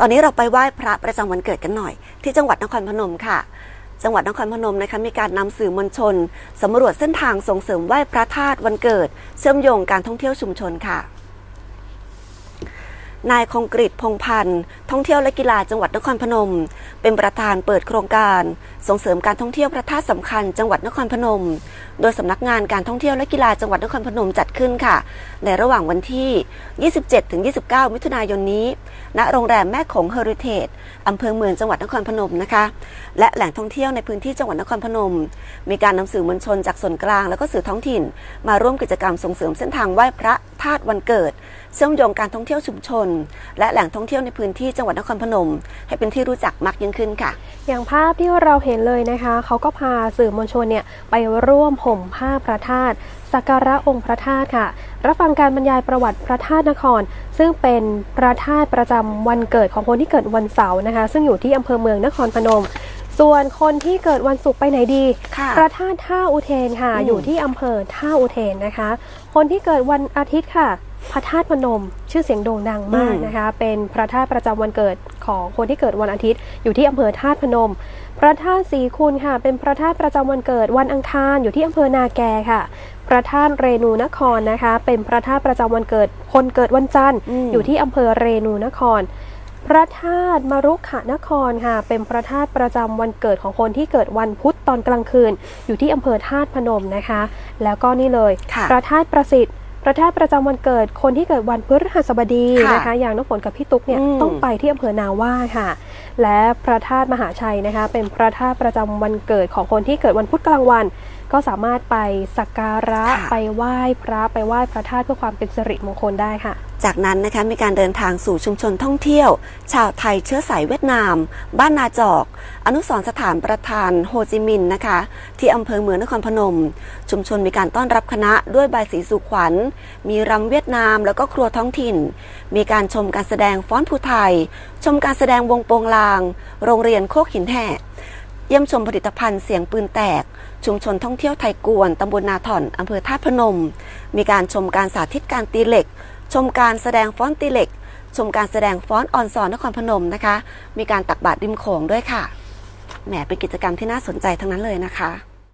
ตอนนี้เราไปไหว้พระประจำวันเกิดกันหน่อย ที่จังหวัดนครพนมค่ะ จังหวัดนครพนมนะคะมีการนำสื่อมวลชนสำรวจเส้นทางส่งเสริมไหว้พระธาตุวันเกิด เชื่อมโยงการท่องเที่ยวชุมชนค่ะ นายคงกริตพงพันธ์ท่องเที่ยวและกีฬาจังหวัดนครพนม เป็นประธานเปิดโครงการ ส่งเสริมการท่องเที่ยวพระธาตุสำคัญ จังหวัดนครพนม โดยสำนักงานการท่องเที่ยวและกีฬาจังหวัดนครพนมจัดขึ้นค่ะ ในระหว่างวันที่ 27-29 มิถุนายนนี้ ณโรงแรมแม่โขงเฮอริเทจอำเภอเมืองจังหวัดนครพนมนะคะ และแหล่งท่องเที่ยวในพื้นที่จังหวัดนครพนม มีการนำสื่อมวลชนจากส่วนกลาง และก็สื่อท้องถิ่น มาร่วมกิจกรรมส่งเสริมเส้นทางไหว้พระธาตุวันเกิดเชื่อมโยงการท่องเที่ยวชุมชน และแหล่งท่องเที่ยวในพื้นที่จังหวัดนครพนม ให้เป็นที่รู้จักมากยิ่งขึ้นค่ะ อย่างภาพที่เราเห็นเลยนะคะเขาก็พาสื่อมวลชนเนี่ยไปร่วมห่มผ้าพระธาตุสักการะองค์พระธาตุค่ะ รับฟังการบรรยายประวัติพระธาตุนคร ซึ่งเป็นพระธาตุประจำวันเกิดของคนที่เกิดวันเสาร์นะคะ ซึ่งอยู่ที่อำเภอเมืองนครพนม ส่วนคนที่เกิดวันศุกร์ไปไหนดีค่ะพระธาตุท่าอุเทนค่ะอืมอยู่ที่อำเภอท่าอุเทนนะคะ คนที่เกิดวันอาทิตย์ค่ะพระธาตุพนม ชื่อเสียงโด่งดังมากนะคะ เป็นพระธาตุประจำวันเกิดของคนที่เกิดวันอาทิตย์ อยู่ที่อำเภอธาตุพนม พระธาตุศรีคุณค่ะ เป็นพระธาตุประจำวันเกิดวันอังคารอยู่ที่อำเภอนาแกค่ะ พระธาตุเรนูนครนะคะ เป็นพระธาตุประจำวันเกิดคนเกิดวันจันทร์อืมอยู่ที่อำเภอเรนูนคร พระธาตุมรุขนครค่ะ เป็นพระธาตุประจำวันเกิดของคนที่เกิดวันพุธตอนกลางคืน อยู่ที่อำเภอธาตุพนมนะคะ แล้วก็นี่เลยค่ะพระธาตุประสิทธิ์พระธาตุประจำวันเกิดคนที่เกิดวันพฤหัสบดีค่ะนะคะ อย่างน้ำฝนกับพี่ตุ๊กเนี่ยอืมต้องไปที่อำเภอนาว่าค่ะ และพระธาตุมหาชัยนะคะ เป็นพระธาตุประจำวันเกิดของคนที่เกิดวันพุธกลางวัน ก็สามารถไปสักการะค่ะไปไหว้พระไปไหว้พระธาตุเพื่อความเป็นสิริมงคลได้ค่ะ จากนั้นนะคะมีการเดินทางสู่ชุมชนท่องเที่ยว ชาวไทยเชื้อสายเวียดนาม บ้านนาจอก อนุสรสถานประธานโฮจิมินห์นะคะ ที่อำเภอเมืองนครพนม ชุมชนมีการต้อนรับคณะด้วยใบสีสู่ขวัญ มีรำเวียดนามแล้วก็ครัวท้องถิ่น มีการชมการแสดงฟ้อนภูไทย ชมการแสดงวงโปงลาง โรงเรียนโคกหินแห่ เยี่ยมชมผลิตภัณฑ์เสียงปืนแตก ชุมชนท่องเที่ยวไทยกวน ตำบลนาถ่อน อำเภอท่าพนม มีการชมการสาธิตการตีเหล็ก ชมการแสดงฟ้อนตีเหล็ก ชมการแสดงฟ้อนออนซอนนครพนมนะคะ มีการตักบาตรริมโขงด้วยค่ะ แหมเป็นกิจกรรมที่น่าสนใจทั้งนั้นเลยนะคะ